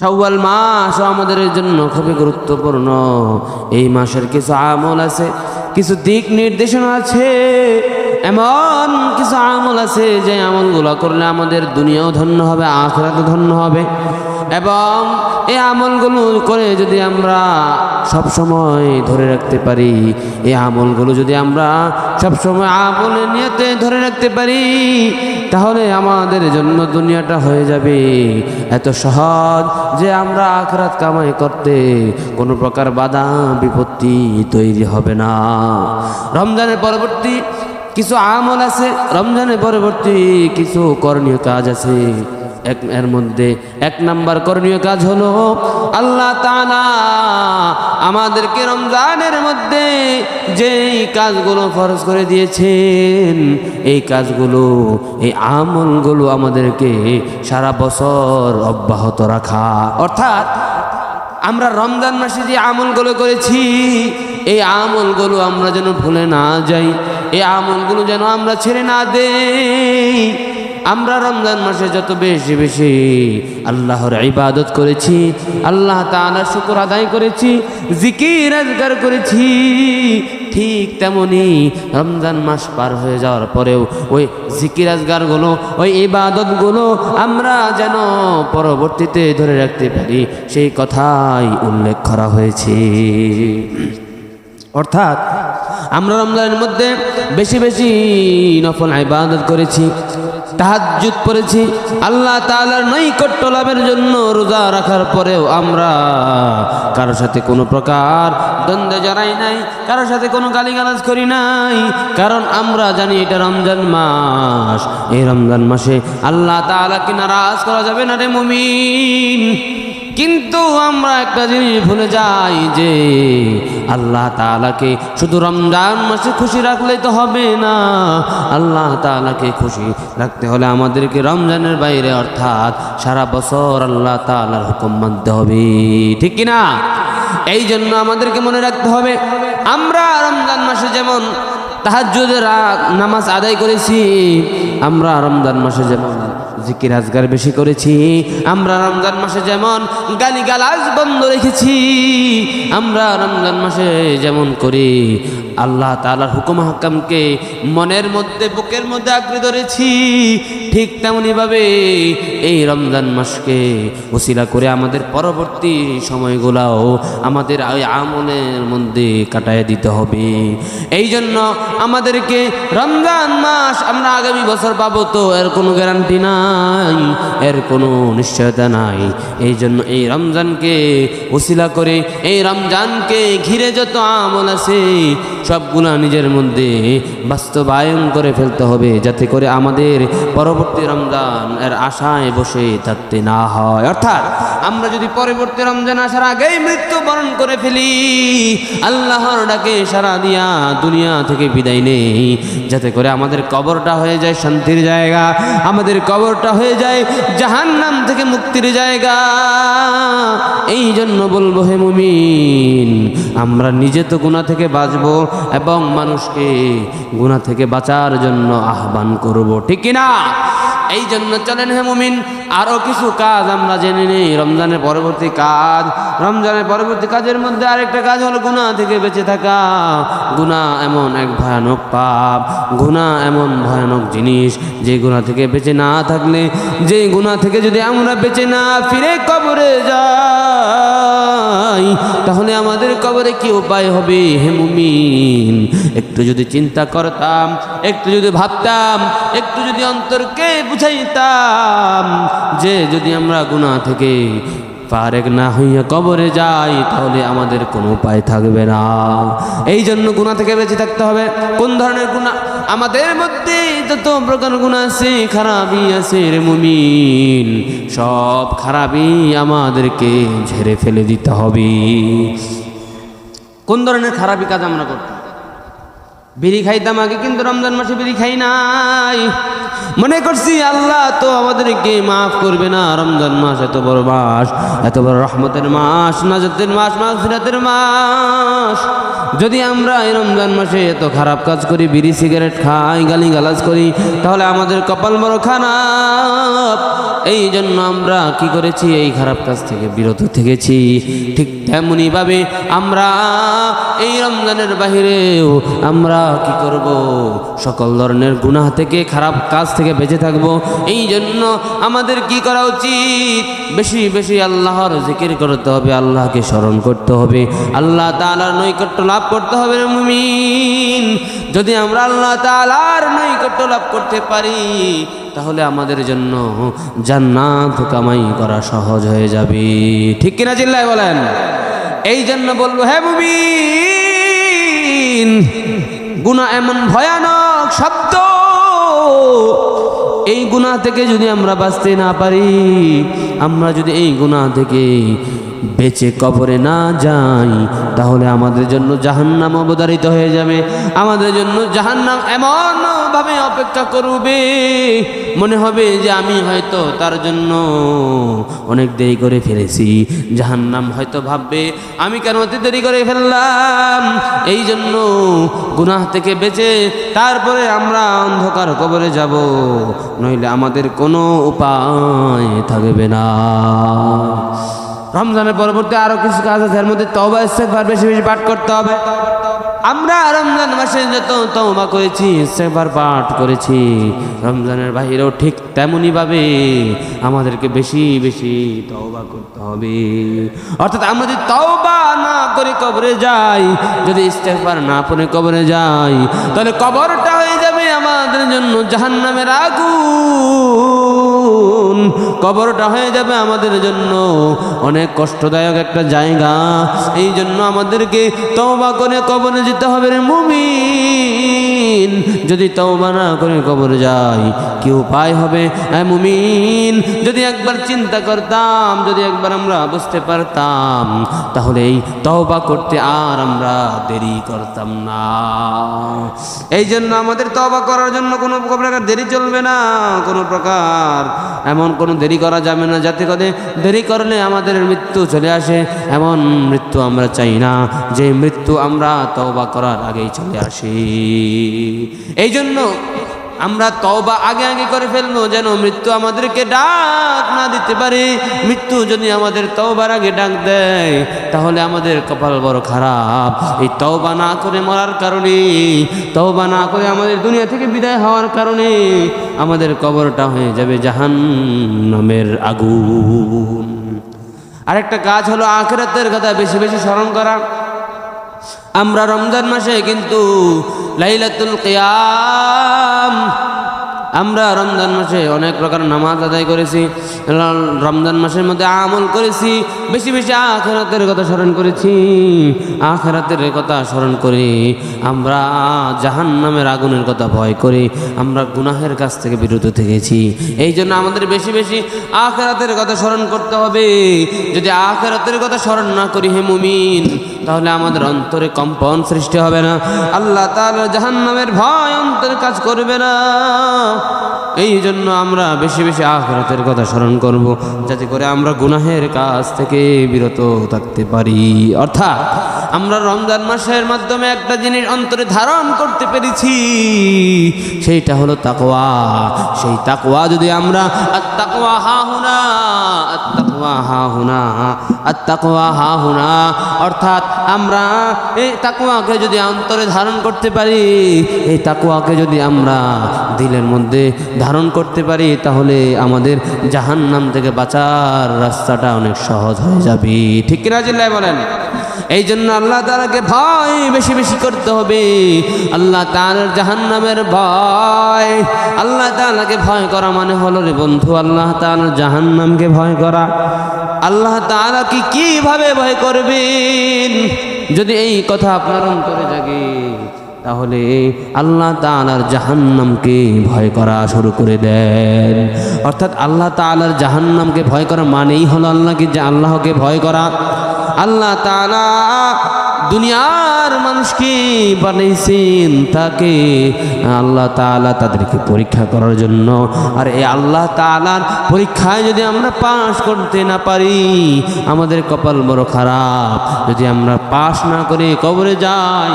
শাওয়াল মাস আমাদের জন্য খুবই গুরুত্বপূর্ণ। এই মাসের কিছু আমল আছে, কিছু দিক নির্দেশনা আছে। এমন কিছু আমল আছে যে আমলগুলো করলে আমাদের দুনিয়াও ধন্য হবে, আখরাতও ধন্য হবে। এবং এই আমলগুলো করে যদি আমরা সব সময় ধরে রাখতে পারি, এই আমলগুলো যদি আমরা সব সময় আমলের নিয়তে ধরে রাখতে পারি, তাহলে আমাদের জন্য দুনিয়াটা হয়ে যাবে। এত সহজ যে আমরা আখরাত কামাই করতে কোনো প্রকার বাধা, বিপত্তি তৈরি হবে না। রমজানের পরবর্তী কিছু আমল আছে, রমজানের পরবর্তী কিছু করণীয় কাজ আছে। এক, এর মধ্যে এক নাম্বার করণীয় কাজ হলো, আল্লাহ তাআলা আমাদেরকে রমজানের মধ্যে যেই কাজগুলো ফরজ করে দিয়েছেন, এই কাজগুলো, এই আমলগুলো আমাদেরকে সারা বছর অব্যাহত রাখা। অর্থাৎ আমরা রমজান মাসে যে আমলগুলো করেছি, এই আমলগুলো আমরা যেন ভুলে না যাই। এই আমলগুলো যেন আমরা ছেড়ে না দেই। আমরা রমজান মাসে যত বেশি বেশি আল্লাহর ইবাদত করেছি, আল্লাহ তাআলার শুকর আদায় করেছি, জিকির আজগার করেছি, ঠিক তেমনি রমজান মাস পার হয়ে যাওয়ার পরেও ওই জিকির আজগারগুলো, ওই ইবাদতগুলো আমরা যেন পরবর্তীতে ধরে রাখতে পারি, সেই কথাই উল্লেখ করা হয়েছে। অর্থাৎ আমরা রমজানের মধ্যে বেশি বেশি নফল ইবাদত করেছি, তাহাজ্জুদ পড়েছি। আল্লাহ তাআলার নৈকট্য লাভের জন্য রোজা রাখার পরেও আমরা কারোর সাথে কোনো প্রকার দ্বন্দ্বে জড়াই নাই কারোর সাথে কোনো গালিগালাজ করি নাই। কারণ আমরা জানি এটা রমজান মাস। এই রমজান মাসে আল্লাহ তাআলাকে নারাজ করা যাবে না রে মুমিন। কিন্তু আমরা একটা জিনিস ভুলে যাই যে আল্লাহ তাআলাকে শুধু রমজান মাসে খুশি রাখলেই তো হবে না। আল্লাহ তাআলাকে খুশি রাখতে হলে আমাদেরকে রমজানের বাইরে অর্থাৎ সারা বছর আল্লাহ তাআলার হুকুম মানতে হবে। ঠিক কি না এই জন্য আমাদেরকে মনে রাখতে হবে, আমরা রমজান মাসে যেমন তাহাজ্জুদের রা- নামাজ আদায় করেছি, আমরা রমজান মাসে যেমন জিকির আজগার বেশি করেছি। আমরা রমজান মাসে যেমন গালি গালাজ বন্ধ রেখেছি, আমরা রমজান মাসে যেমন করি, আল্লাহ তাআলার হুকুম হাকামকে মনের মধ্যে, বুকের মধ্যে আঁকড়ে ধরেছি। ঠিক তেমনইভাবে এই রমজান মাসকে ওসিলা করে আমাদের পরবর্তী সময়গুলাও আমাদের ওই আমলের মধ্যে কাটায় দিতে হবে। এই জন্য আমাদেরকে রমজান মাস আমরা আগামী বছর পাবো তো, এর কোনো গ্যারান্টি নাই, এর কোনো নিশ্চয়তা নাই। এই জন্য এই রমজানকে ওসিলা করে, এই রমজানকে ঘিরে যত আমল আছে সবগুলা নিজের মধ্যে বাস্তবায়ন করে ফেলতে হবে, যাতে করে আমাদের পরবর্তী রমজান এর আশায় বসে থাকতে না হয়। অর্থাৎ আমরা যদি পরবর্তী রমজান আসার আগেই মৃত্যুবরণ করে ফেলি, আল্লাহর ডাকে সারা দিয়া দুনিয়া থেকে বিদায় নেই, যাতে করে আমাদের কবরটা হয়ে যায় শান্তির জায়গা, আমাদের কবরটা হয়ে যায় জাহান নাম থেকে মুক্তির জায়গা। এই জন্য বলব, হে মুমিন, আমরা নিজে তো গুণা থেকে বাঁচব এবং মানুষকে গুণা থেকে বাঁচার জন্য আহ্বান করব, ঠিক কিনা? এই জন্য চলেন হে মুমিন আরও কিছু কাজ আমরা জেনে নিই। রমজানের পরবর্তী কাজ, রমজানের পরবর্তী কাজের মধ্যে আরেকটা কাজ হলো গুণা থেকে বেঁচে থাকা। গুণা এমন এক ভয়ানক পাপ গুণা এমন ভয়ানক জিনিস, যে গুণা থেকে বেঁচে না থাকলে, যে গুণা থেকে যদি আমরা বেঁচে না ফিরে কবরে যাই তাহলে আমাদের কবরে কি উপায় হবে হে মুমিন? একটু যদি চিন্তা করতাম, একটু যদি ভাবতাম, একটু যদি অন্তরকে বুঝাইতাম যে যদি আমরা গুণা থেকে পারেক না হইয়া কবরে যাই, তাহলে আমাদের কোনো উপায় থাকবে না। এই জন্য গুণা থেকে বেঁচে থাকতে হবে। কোন ধরনের গুণা আমাদের যত প্রকার গুণা আছে? খারাপই আছে রে মুমিন। সব খারাপই আমাদেরকে ঝেড়ে ফেলে দিতে হবে। কোন ধরনের খারাপই কাজ আমরা করতাম? বিড়ি খাইতাম আগে, কিন্তু রমজান মাসে বিড়ি খাই নাই। মনে করছি, আল্লাহ তো আমাদেরকে মাফ করবে না। রমজান মাস এত বড় মাস, এত বড় রহমতের মাস নাজতের মাস মাস মাস। যদি আমরা এই রমজান মাসে এত খারাপ কাজ করি, বিড়ি, সিগারেট খাই গালি গালাজ করি, তাহলে আমাদের কপাল বড় খারাপ। এই জন্য আমরা কি করেছি? এই খারাপ কাজ থেকে বিরত থেকেছি। ঠিক তেমনি ভাবে আমরা এই রমজানের বাহিরেও আমরা কি করব? সকল ধরনের গুনাহ থেকে, খারাপ কাজ থেকে বেঁচে থাকব। এই জন্য আমাদের কি করা উচিত? বেশি বেশি আল্লাহর জিকির করতে হবে, আল্লাহকে স্মরণ করতে হবে। আল্লাহ তাআলার নৈকট্য লাভ করতে হবে মুমিন। যদি আমরা আল্লাহ তাআলার নৈকট্য লাভ করতে পারি, তাহলে আমাদের জন্য জান্নাত কামাই করা সহজ হয়ে যাবে। ঠিক কিনা চিল্লায় বলেন? এই জন্য বলব হ্যাঁ মুমিন, গুনাহ এমন ভয়ানক শব্দ, এই গুনাহ থেকে যদি আমরা বাঁচতে না পারি, আমরা যদি এই গুনাহ থেকে বেঁচে কবরে না যাই, তাহলে আমাদের জন্য জাহান্নাম অবধারিত হয়ে যাবে। আমাদের জন্য জাহান্নাম এমন ভাবে অপেক্ষা করবে। মনে হবে যে আমি হয়তো তার জন্য অনেক দেরি করে ফেলেছি। জাহান্নাম হয়তো ভাববে, আমি কেন অতি দেরি করে ফেললাম? এই জন্য গুনাহ থেকে বেঁচে তারপরে আমরা অন্ধকার কবরে যাব। নইলে আমাদের কোনো উপায় থাকবে না। রমজানের পরবর্তী আরও কিছু কাজ আছে, এর মধ্যে তবা ইস্তেগফার বেশি বেশি পাঠ করতে হবে। আমরা রমজান মাসে যত তওবা করেছি, ইস্তেগফার পাঠ করেছি, রমজানের বাহিরেও ঠিক তেমনই ভাবে আমাদেরকে বেশি বেশি তওবা করতে হবে। অর্থাৎ আমরা যদি তওবা না করে কবরে যাই, যদি ইস্তেগফার না পড়ে কবরে যাই, তাহলে কবরটা হয়ে যাবে আমাদের জন্য জাহান্নামের আগুন। কবরটা হয়ে যাবে আমাদের জন্য। অনেক কষ্টদায়ক একটা জায়গা। এই জন্য আমাদেরকে তওবা করে কবরে যেতে হবে রে মুমিন। যদি তওবা না করে কবরে যাই, কি উপায় হবে? মুমিন, যদি একবার চিন্তা করতাম, যদি একবার আমরা বুঝতে পারতাম, তাহলে এই তওবা করতে আর আমরা দেরি করতাম না। এই জন্য আমাদের তওবা করার জন্য কোনো প্রকার দেরি চলবে না, কোনো প্রকার এমন কোনো দেরি করা যাবে না। যাতে করে দেরি করলে আমাদের মৃত্যু চলে আসে। এমন মৃত্যু আমরা চাই না। যে মৃত্যু আমরা তওবা করার আগেই চলে আসি। এই জন্য আমরা তওবা আগে আগে করে ফেলব যেন মৃত্যু আমাদেরকে ডাক না দিতে পারে। মৃত্যু যদি আমাদের তওবার আগে ডাক দেয়, তাহলে আমাদের কপাল বড় খারাপ। এই তওবা না করে মরার কারণে, তওবা না করে আমাদের দুনিয়া থেকে বিদায় হওয়ার কারণে আমাদের কবরটা হয়ে যাবে জাহান্নামের আগুন। আরেকটা কাজ হলো আখেরাতের কথা বেশি বেশি স্মরণ করা। আমরা রমজান মাসে কিন্তু লাইলাতুল কিয়াম, আমরা রমজান মাসে অনেক প্রকার নামাজ আদায় করেছি, রমজান মাসের মধ্যে আমল করেছি, বেশি বেশি আখেরাতের কথা স্মরণ করেছি, আখেরাতের কথা স্মরণ করে, আমরা জাহান নামের আগুনের কথা ভয় করে, আমরা গুনাহের কাছ থেকে বিরত থেকেছি এই জন্য আমাদের বেশি বেশি আখেরাতের কথা স্মরণ করতে হবে, যদি আখেরাতের কথা স্মরণ না করি হে মুমিন তাহলে আমাদের অন্তরে কম্পন সৃষ্টি হবে না। আল্লাহ তাআলা জাহান্নামের ভয় অন্তরে কাজ করবে না। এই জন্য আমরা বেশি বেশি আখরাতের কথা স্মরণ করব, যাতে করে আমরা গুনাহের কাজ থেকে বিরত থাকতে পারি। অর্থাৎ আমরা রমজান মাসের মাধ্যমে একটা জিনিস অন্তরে ধারণ করতে পেরেছি, সেইটা হলো তাকওয়া। সেই তাকওয়া যদি আমরা আর তাকওয়া হা হুনা, আত্তাকওয়া হা হুনা, আত্তাকওয়া হা হুনা, অর্থাৎ আমরা এই তাকওয়াকে যদি অন্তরে ধারণ করতে পারি, এই তাকওয়াকে যদি আমরা দিলের মধ্যে ধারণ করতে পারি, তাহলে আমাদের জাহান্নাম থেকে বাঁচার রাস্তাটা অনেক সহজ হয়ে যাবে। ঠিক কিনা জিল্লাই বলেন? এই জন্য আল্লাহ তাআলাকে ভয় বেশি বেশি করতে হবে। আল্লাহ তাআলার জাহান্নামের ভয়। আল্লাহ তাআলাকে ভয় করা মানে হলো রে বন্ধু, আল্লাহ তাআলার জাহান্নামকে ভয় করা। আল্লাহ তাআলা কি কীভাবে ভয় করবেন? যদি এই কথা আপনার অন্তরে জাগে, তাহলে আল্লাহ তাআলার জাহান্নামকে ভয় করা শুরু করে দেন। অর্থাৎ আল্লাহ তাআলার জাহান্নামকে ভয় করা মানেই হলো আল্লাহকে, যে আল্লাহকে ভয় করা। আল্লাহ দুনিয়ার মানুষকে বানিয়েছেন তাকে। আল্লাহ তালা তাদেরকে পরীক্ষা করার জন্য। আর এই আল্লাহ তালার পরীক্ষায় যদি আমরা পাশ করতে না পারি, আমাদের কপাল বড় খারাপ। যদি আমরা পাশ না করে কবরে যাই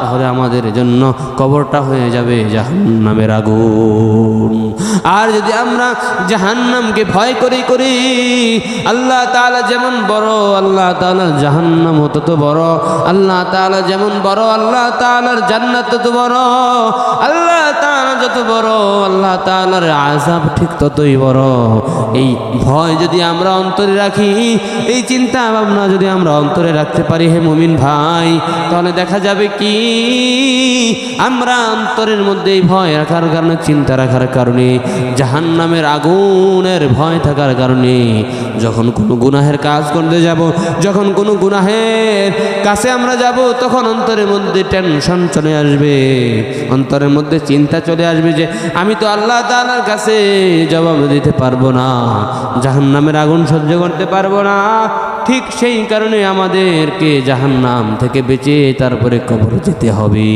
তাহলে আমাদের জন্য কবরটা হয়ে যাবে জাহান্নামের আগুন। আর যদি আমরা জাহান্নামকে ভয় করি করি, আল্লাহ তাআলা যেমন বড়, আল্লাহ তাআলার জাহান্নাম তত বড়, আল্লাহ তাআলা যেমন বড়, আল্লাহ তালার জান্নাত তত বড়, আল্লাহ যত বড়, আল্লাহ তাআলার আযাব ঠিক ততই বড়। এই ভয় যদি আমরা অন্তরে রাখি, এই চিন্তা ভাবনা যদি আমরা অন্তরে রাখতে পারি, হে মুমিন ভাই, তাহলে দেখা যাবে কি? আমরা অন্তরের মধ্যে এই ভয় রাখার কারণে, চিন্তা রাখার কারণে, জাহান্নামের আগুনের ভয় থাকার কারণে, যখন কোনো গুনাহের কাজ করতে যাব, যখন কোনো গুনাহের কাছে আমরা যাব, তখন অন্তরের মধ্যে টেনশন চলে আসবে। অন্তরের মধ্যে চিন্তা চলে আসবে যে, আমি তো আল্লাহ তালার কাছে জবাব দিতে পারব না, জাহান্নামের আগুন সহ্য করতে পারব না। ঠিক সেই কারণে আমাদেরকে জাহান্নাম থেকে বেঁচে তারপরে কবর যেতে হবে।